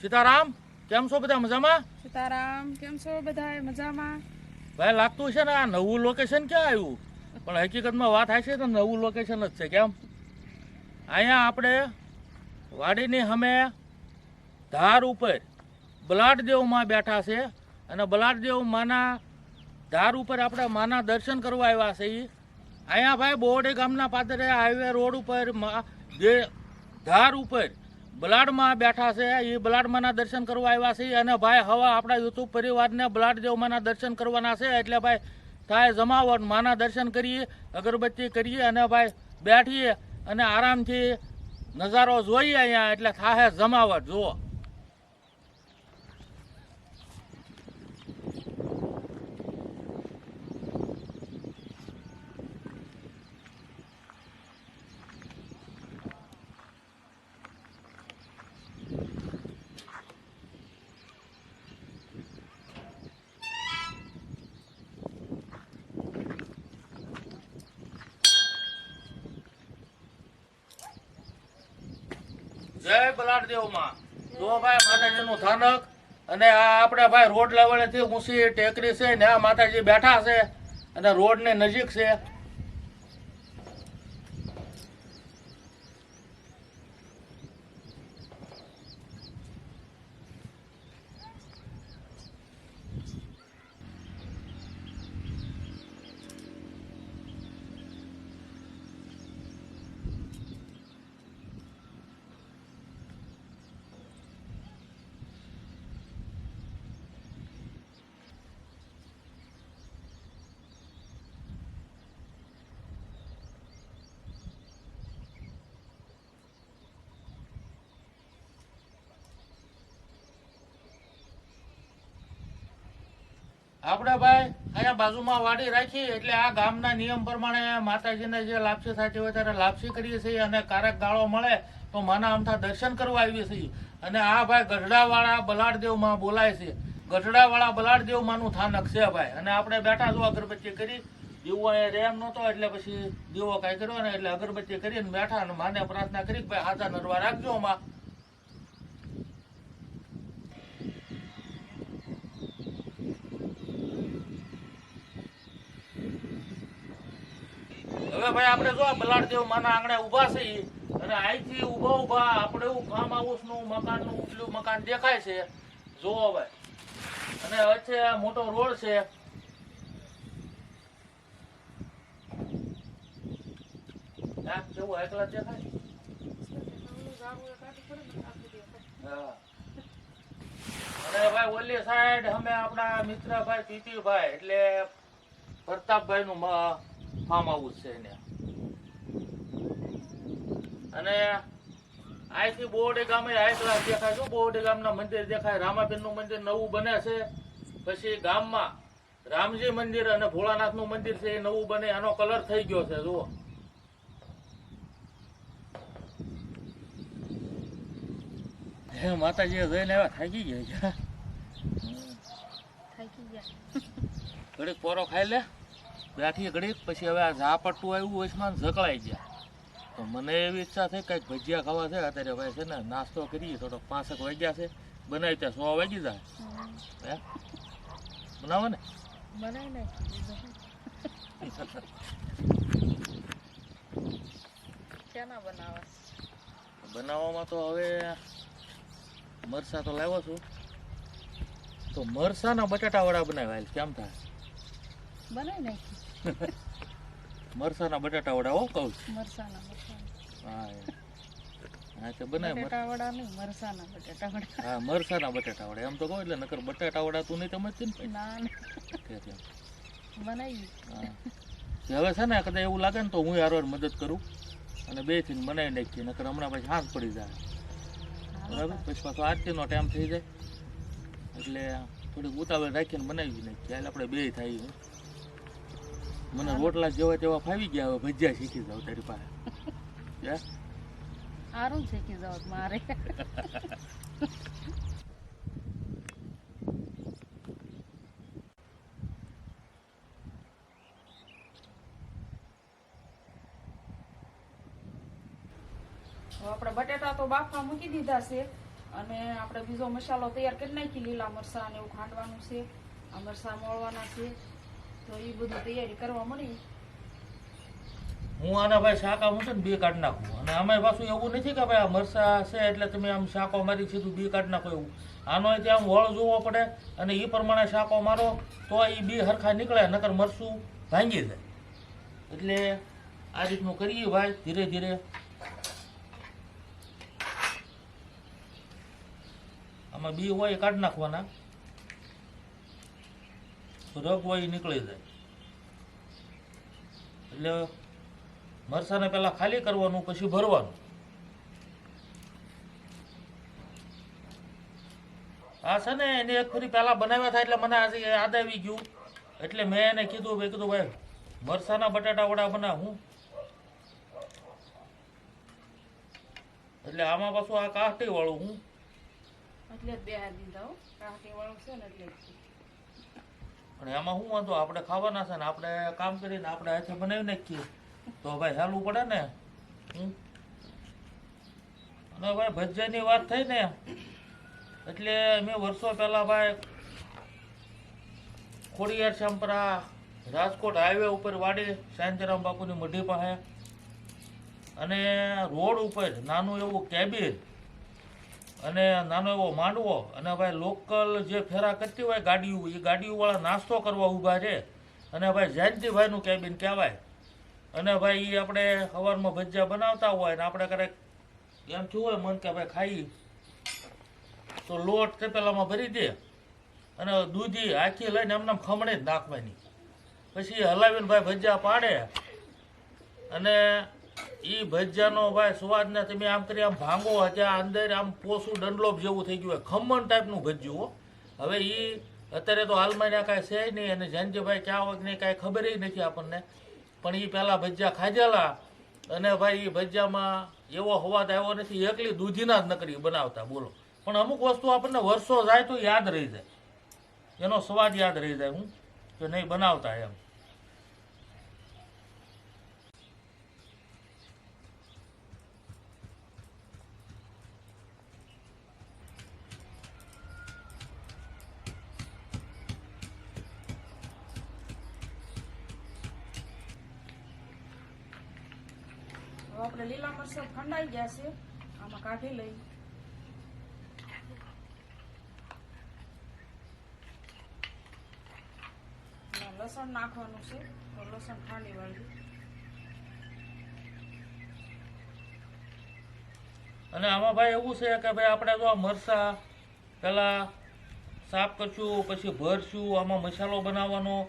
સીતારામ કેમ છો બધા મજામાં? સીતારામ કેમ છો બધા મજામાં? ભાઈ લાગતું છે ને આ નવું લોકેશન ક્યાં આવ્યું? પણ હકીકતમાં વાત થાય છે તો નવું લોકેશન જ છે કેમ? અહીંયા આપણે વાડીની અમે ધાર ઉપર બલાડદેવમાં બેઠા છે અને બલાટદેવ માના ધાર ઉપર આપણે માના દર્શન કરવા આવ્યા છે એ અહીંયા ભાઈ બોરડી ગામના પાદરે હાઈવે રોડ ઉપર જે ધાર ઉપર બલાડમાં બેઠા છે એ બલાડમાંના દર્શન કરવા આવ્યા છે અને ભાઈ હવા આપણા યુટ્યુબ પરિવારને બલાડદેવ માના દર્શન કરવાના છે એટલે ભાઈ થાય જમાવટ, માના દર્શન કરીએ, અગરબત્તી કરીએ અને ભાઈ બેઠીએ અને આરામથી નજારો જોઈએ અહીંયા એટલે થાય જમાવટ, જુઓ. જય બલાડદેવમાં. જો ભાઈ માતાજીનું સ્થાનક અને આ આપણે ભાઈ રોડ લેવલેથી ઊંચી ટેકરી છે ને આ માતાજી બેઠા છે અને રોડની નજીક છે. આપણે ભાઈ, અહીંયા બાજુમાં વાડી રાખી, એટલે આ ગામના નિયમ પ્રમાણે માતાજીને જે લાપસી થતી હોય ત્યારે લાપસી કરીએ છીએ અને કારક ગાળો મળે તો માના અમથા દર્શન કરવા આવીએ છીએ. અને આ ભાઈ ગઢડાવાળા બલાડદેવમાં બોલાય છે. ગઢડાવાળા બલાડદેવમાંનું થાનક છે ભાઈ. અને આપણે બેઠા છો અગરબત્તી કરી. દીવો અહીંયા રેમ નહોતો, એટલે પછી દીવો કાંઈ કર્યો ને એટલે અગરબત્તી કરીને બેઠા અને માને પ્રાર્થના કરી ભાઈ હાથા નરવા રાખજો માં હવે ભાઈ, આપણે જો બલાડદેવ માના આંગણે ઊભા છીએ અને અહીંથી ઊભા ઊભા આપણે એવું ફાર્મ હાઉસનું મકાનનું ઉપલું મકાન દેખાય છે. જોવો ભાઈ અને વચ્ચે મોટો રોડ છે. ભાઈ, ઓલી સાઈડ અમે આપણા મિત્રભાઈ એટલે પ્રતાપભાઈ નું ફાર્મ હાઉસ છે એને. અને અહીંથી બોરડે ગામે આયકલા દેખાય છે બોરડે ગામના મંદિર દેખાય. રામાબેનનું મંદિર નવું બને છે. પછી ગામમાં રામજી મંદિર અને ભોળાનાથનું મંદિર છે એ નવું બને એનો કલર થઈ ગયો છે જુઓ. હે માતાજી જઈને આવ્યા થાકી ગયા થાકી ગયા. થોડીક પોરો ખાઈ લે. બેઠી ઘડીક પછી હવે આ ઝા પટ્ટું આવ્યું વચમાં ઝકળાઈ ગયા. તો મને એવી ઈચ્છા થઈ કંઈક ભજીયા ખાવા છે. અત્યારે ભાઈ છે ને નાસ્તો કરીએ થોડોક પાંસઠ વાગ્યા છે. બનાવી ત્યાં સો વાગી જાય. હે? બનાવો ને. બનાવી? નાખી બનાવવામાં તો હવે મરસા તો લાવ્યો છું. તો મરસાના બટાટા વડા બનાવ્યા કેમ થાય? બનાવી નાખી મરસાના બટાટા વડા હો કહું છું? મરસાના હા હા તે બનાય મર- વડા નહીં મરસાના બટેટા વડા. હા મરસાના બટાટા વડા. એમ તો કહું એટલે નકર બટાટા વડા તું નહીં સમજતી ને. બનાવી હા. હવે છે ને કદાચ એવું લાગે ને તો હું હારવાર મદદ કરું અને બેથી બનાવી નાખીએ નકર હમણાં પછી હાથ પડી જાય. બરાબર? પછી પાછો આરતીનો ટાઈમ થઈ જાય. એટલે થોડીક ઉતાવળ રાખીને બનાવી નાખીએ. એટલે આપણે બે થાય. મને રોટલા જેવા તેવા ફાવી ગયા હવે ભજીયા શીખી જાવ તારી પાસે. સારું શીખી જાવ મારે. આપણે બટેટા તો બાફવા મૂકી દીધા છે અને આપણે બીજો મસાલો તૈયાર કરી નાખી લીલા મરચાં અને એવું ખાંડવાનું છે. આ મરચાં મોળવાના છે. તો એ બધું તૈયારી કરવા મળી. હું આના ભાઈ શાકા મૂકે ને બે કાઢ નાખું. અને આમાં પાછું એવું નથી કે ભાઈ આ મરસા છે એટલે તમે આમ શાકો મારી સીધું બે કાઢ નાખો એવું. આનો ત્યાં વળ જોવો પડે અને એ પ્રમાણે શાકો મારો તો એ બી હરખા નીકળે, નકર મરસું ભાંગી જાય. એટલે આ રીતનું કરીએ ભાઈ, ધીરે ધીરે. આમાં બી હોય એ કાઢી નાખવાના. રગ હોય નીકળી જાય. એટલે મરસાને પેલા ખાલી કરવાનું, પછી ભરવાનું. આ છે ને એને એક ફરી પહેલા બનાવ્યા હતા એટલે મને આજે યાદ આવી ગયું. એટલે મેં એને કીધું ભાઈ કીધું, ભાઈ, મરસાના બટાટા વડા બનાવ હું. એટલે આમાં પાછું આ કાઠી વાળું હું. એટલે બે દીધા કાઠી વાળું છે ને એટલે અને એમાં શું વાંધો? આપણે ખાવાના છે ને આપણે કામ કરીને આપણે હાથે બનાવી નાખીએ. તો ભાઈ હેલું પડે ને? અને ભાઈ ભજીયાની વાત થઈ ને, એટલે મેં વર્ષો પહેલાં ભાઈ ખોડિયાર શામપરા રાજકોટ હાઈવે ઉપર વાડી શાંતિરામ બાપુની મઢી પાસે. અને રોડ ઉપર નાનું એવું કેબિન અને નાનો એવો માંડવો, અને ભાઈ લોકલ જે ફેરા કરતી હોય ગાડીઓ, એ ગાડીઓવાળા નાસ્તો કરવા ઊભા છે. અને ભાઈ જયંતિભાઈનું કેબિન કહેવાય. અને ભાઈ એ આપણે સવારમાં ભજીયા બનાવતા હોય ને આપણે ક્યારેક એમ થયું હોય મન કે ભાઈ ખાઈ. તો લોટ તપેલામાં ભરી દે અને દૂધી આખી લઈને એમને ખમણે જ નાખવાની. પછી હલાવીને ભાઈ ભજીયા પાડે. અને એ ભજીયાનો ભાઈ સ્વાદને તમે આમ કરી આમ ભાંગો ત્યાં અંદર આમ પોસું ડંડલોપ જેવું થઈ ગયું હોય. ખમણ ટાઈપનું ભજીયું હો. હવે એ અત્યારે તો હાલમાં ત્યાં કાંઈ છે નહીં અને જયંતિભાઈ ક્યાં હોય નહીં કાંઈ ખબર નથી આપણને. પણ એ પહેલાં ભજીયા ખાધેલા અને ભાઈ એ ભજીયામાં એવો હવાદ આવ્યો નથી. એકલી દૂધીના જ નકરી બનાવતા, બોલો. પણ અમુક વસ્તુ આપણને વર્ષો જાય તો યાદ રહી જાય. એનો સ્વાદ યાદ રહી જાય. હું કે નહીં બનાવતા એમ. હવે આપણે લીલા મરચાં ઠંડાઈ ગયા છે. આમાં કાઢી લઈ. લસણ નાખવાનું છે. તો લસણ ખાંડી વાળી. અને આમાં ભાઈ એવું છે કે ભાઈ આપણે જો આ મરસા પહેલાં સાફ કરશું, પછી ભરશું, આમાં મસાલો બનાવવાનો.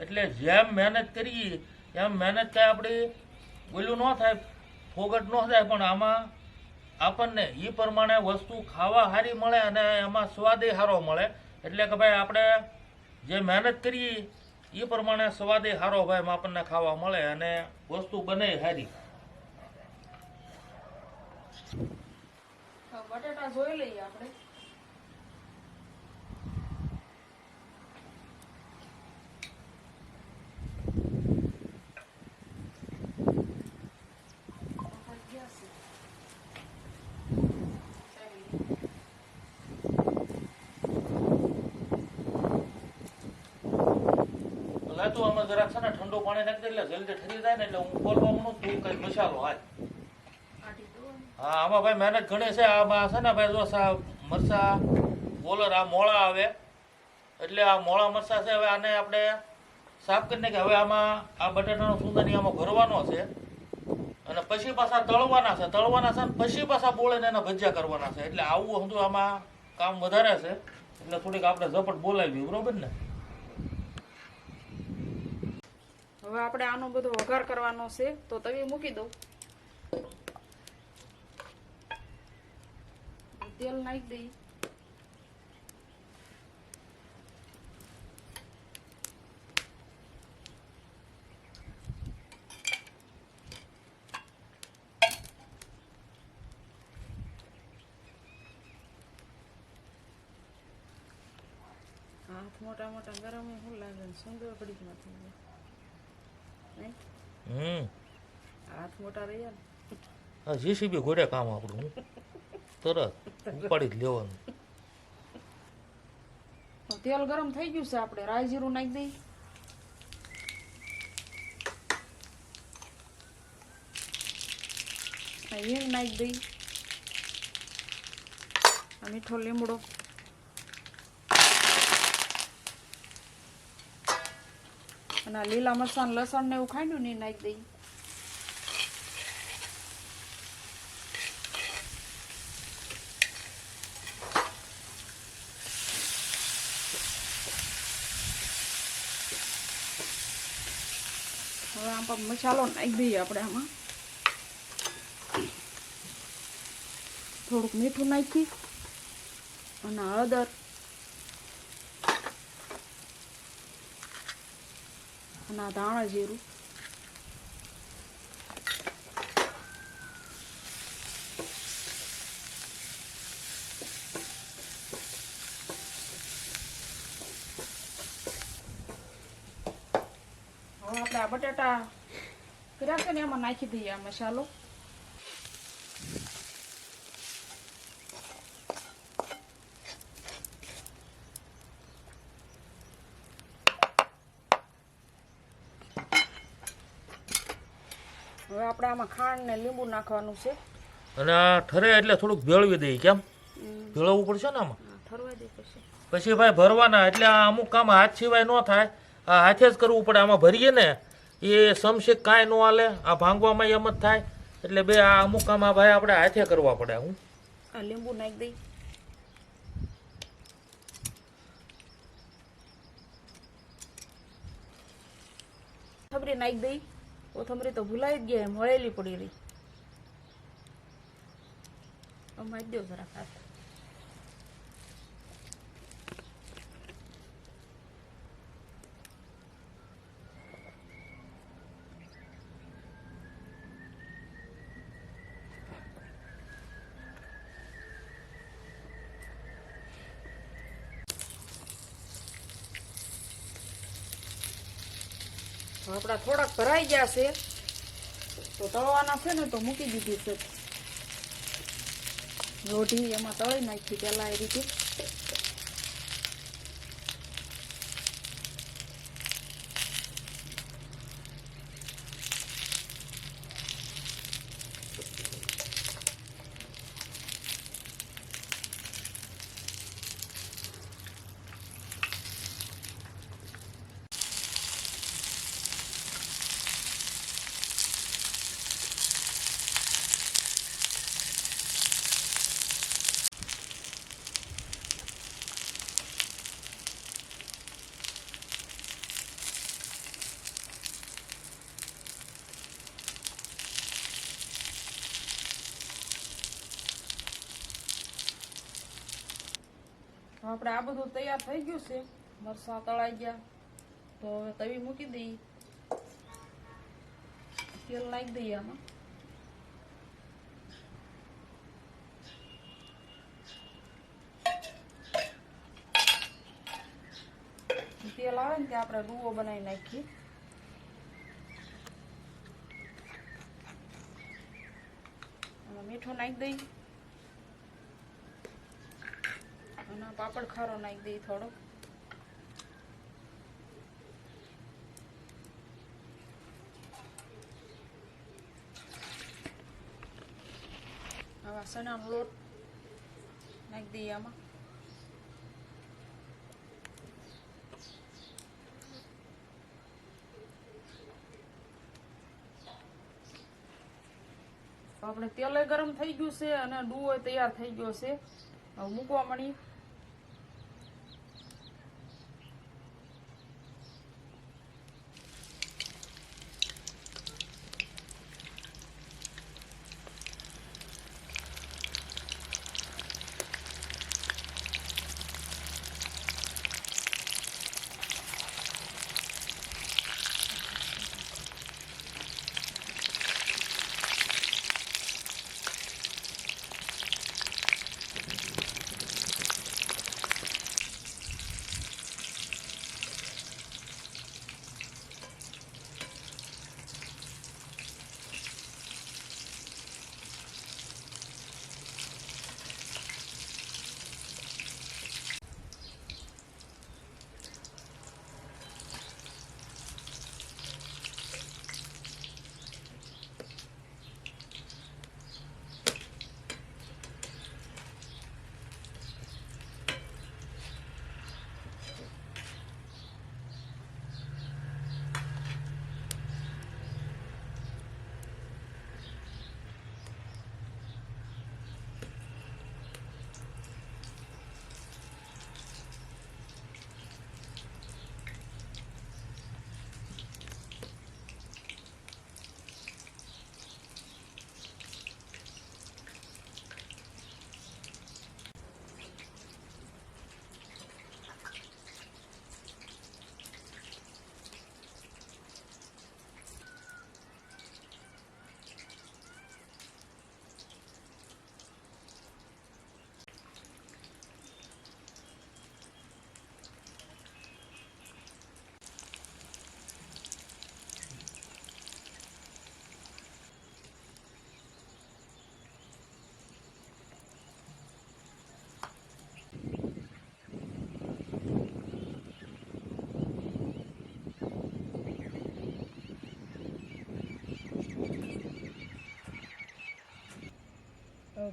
એટલે જેમ મહેનત કરીએ, એમ મહેનત થાય આપણી ઓલું ન થાય. ફોગટ ન થાય, પણ આમાં આપણને એ પ્રમાણે વસ્તુ ખાવા સારી મળે અને એમાં સ્વાદે સારો મળે. એટલે કે ભાઈ આપણે જે મહેનત કરીએ એ પ્રમાણે સ્વાદે સારો ભાઈ આપણને ખાવા મળે અને વસ્તુ બને સારી બટાટા જોઈ લઈએ આપણે બટાકા ગયા છે. ચાલી. ભલા તું જરાક છે ને ઠંડુ પાણી નાખી દે એટલે જલ્દી ઠરી જાય ને એટલે હું ખોલવા માંડું તું કઈ મસાલો હાલ. હા, આમાં ભાઈ મહેનત ઘણી છે. આમાં છે ને ભાઈ જો મરસા બોલર, આ મોળા આવે. એટલે આ મોળા મરસા છે, હવે આને આપણે સાફ કરીને કે હવે આમાં આ બટાટાનો સુંદરની આમાં ભરવાનો છે. અને પછી પાછા તળવાના છે. તળવાના છે ને પછી પાછા બોળીને એના ભજીયા કરવાના છે. એટલે આવું સમજો આમાં કામ વધારે છે. એટલે થોડીક આપણે ઝપટ બોલાવી બરોબર ને? હવે આપણે આનો બધો વઘાર કરવાનો છે, તો તવી મૂકી દઉં. તેલ નાખી દઈ. હાથ મોટા મોટા ગરમ શું લાગે સુંદર પડી નહીં હમ. હાથ મોટા રહ્યા ને. જીસીબી ઘોડે કામ આપણું તરત ઉપાડી જ લેવાનું. તેલ ગરમ થઈ ગયું છે આપણે. રાઈ જીરું નાખી દઈ હિંગ નાખી દઈ મીઠો લીમડો. અને લીલા મરચાં લસણ ને એવું ખાંડ્યું ને નાખી દઈએ. હવે આમ પણ મસાલો નાખી દઈએ આપણે આમાં. થોડુંક મીઠું નાખી અને હળદર અને આ જીરું હવે આપણે આ બટાટા કર્યા છે ને એમાં નાખી દઈએ મસાલો હવે આપણે આમાં ખાંડ ને લીંબુ નાખવાનું છે. અને આ ઠરે એટલે થોડુંક ભેળવી દઈએ કેમ? ભેળવવું પડશે ને આમાં? ઠરવા દે પછી. પછી ભાઈ ભરવાના એટલે આ અમુક કામ હાથ સિવાય ન થાય. આ હાથે જ કરવું પડે આમાં ભરીએ ને એ સમશેક કાંઈ ન હાલે. આ ભાંગવામાં એમ જ થાય. એટલે બે આ અમુક કામ આ ભાઈ આપણે હાથે કરવા પડે હું. આ લીંબુ નાખી દઈ. ખબરી નાખી દઈ. કોથમરી તો ભૂલાઈ જ ગયા મળેલી પડી રહી. અમારી દો જરા હાથ. આપણા થોડાક ભરાઈ ગયા છે. તો તળવાના છે ને તો મૂકી દીધી છે. લોઢી એમાં તળી નાખી પેલા એ રીતે. આપણે આ બધું તૈયાર થઈ ગયું છે મરસા તળાઈ ગયા તો હવે તવી મૂકી દઈએ તેલ નાખી દઈએ આમાં તેલ આવે ને ત્યાં આપણે રૂવો બનાવી નાખીએ આમાં મીઠું નાખી દઈએ અને આ પાપડ ખારો નાખી દઈએ થોડો. આવા લોટ નાખી દઈએ આમાં. આપણે તેલે ગરમ થઈ ગયું છે અને ડુઓ તૈયાર થઈ ગયો છે. મૂકવા મળી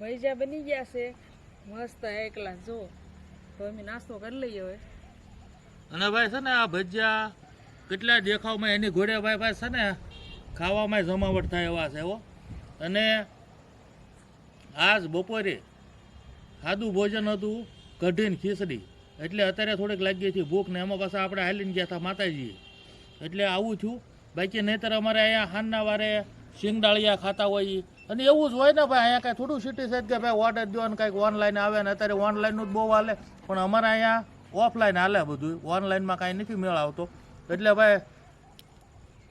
ભૈજા બની ગયા છે. મસ્ત એકલા જો, તો અમે નાસ્તો કરી લઈએ હવે. અને ભાઈ છે ને આ ભજીયા કેટલા દેખાવમાં એની ઘોડે ભાઈ ભાઈ છે ને ખાવામાં જમાવટ થાય એવા છે હો. અને આજ બપોરે સાદું ભોજન હતું કઢીને ખીચડી. એટલે અત્યારે થોડીક લાગી હતી ભૂખ ને એમાં પાછા આપણે હાલીને ગયા હતા માતાજીએ. એટલે આવું થયું. બાકી નહીંતર અમારે અહીંયા હાનના વારે શિંગડાળિયા ખાતા હોય. અને એવું જ હોય ને ભાઈ અહીંયા કાંઈ થોડું સિટી છે કે ભાઈ ઓર્ડર દો ને કાંઈક ઓનલાઈન આવે ને અત્યારે ઓનલાઈનનું જ બહુ હાલે. પણ અમારે અહીંયા ઓફલાઈન હાલે બધું. ઓનલાઈનમાં કાંઈ નથી મેળ આવતો એટલે ભાઈ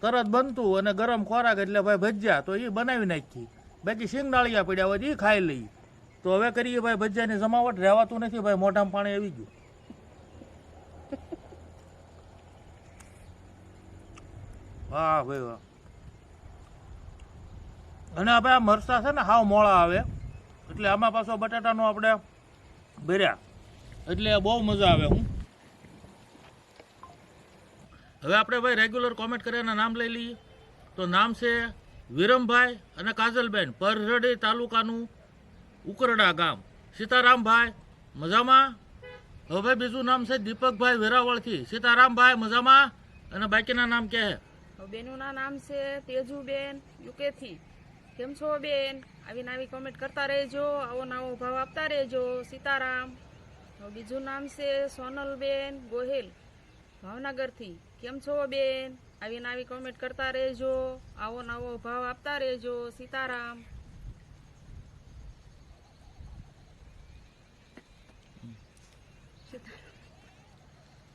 તરત બનતું અને ગરમ ખોરાક એટલે ભાઈ ભજીયા તો એ બનાવી નાખી બાકી શિંગડાળિયા પડ્યા હોય એ ખાઈ લઈ તો હવે કરીએ ભાઈ ભજીયાની જમાવટ. રહેવાતું નથી ભાઈ મોઢામાં પાણી આવી ગયું. વાહ ભાઈ વાહ. અને આપણે આ મરચા છે ને હાવ મોળા આવે. એટલે આમાં પાછો બટાટાનો આપણે ભર્યા. એટલે બહુ મજા આવે હું. હવે આપણે ભાઈ રેગ્યુલર કોમેન્ટ કર્યાના નામ લઈ લઈએ. તો નામ છે વિરમભાઈ અને કાજલબેન પરરડી તાલુકાનું ઉકરડા ગામ. સીતારામભાઈ, મજામાં? હવે ભાઈ બીજું નામ છે દીપકભાઈ વેરાવળથી. સીતારામભાઈ, મજામાં? અને બાકીના નામ કે છે? હવે નામ છે તેજુબેન યુકેથી. કેમ છો બેન? આવી કોમેન્ટ કરતા રહેજો, આવો નવો ભાવ આપતા રહેજો. સીતારામ બીજું નામ છે સોનલબેન ગોહિલ, ભાવનગરથી. કેમ છો બેન? આવી કોમેન્ટ કરતા રહેજો, આવો નવો ભાવ આપતા રહેજો. સીતારામ.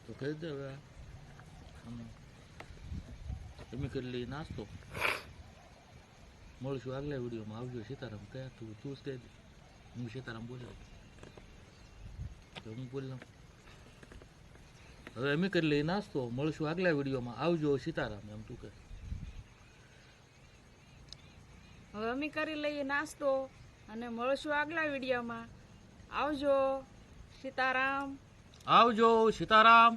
તો કહી દે તમે કરી લઈ નાસ્તો? મળશું આગલા વિડીયોમાં. આવજો સીતારામ કયા તું તું જ કહી દે હું સીતારામ બોલ્યો તો હું બોલ્યો હવે અમે કરી લઈ નાસ્તો. મળશું આગલા વિડીયોમાં. આવજો સીતારામ એમ તું કહે. હવે અમે કરી લઈએ નાસ્તો અને મળશું આગલા વિડીયોમાં. આવજો સીતારામ. આવજો સીતારામ.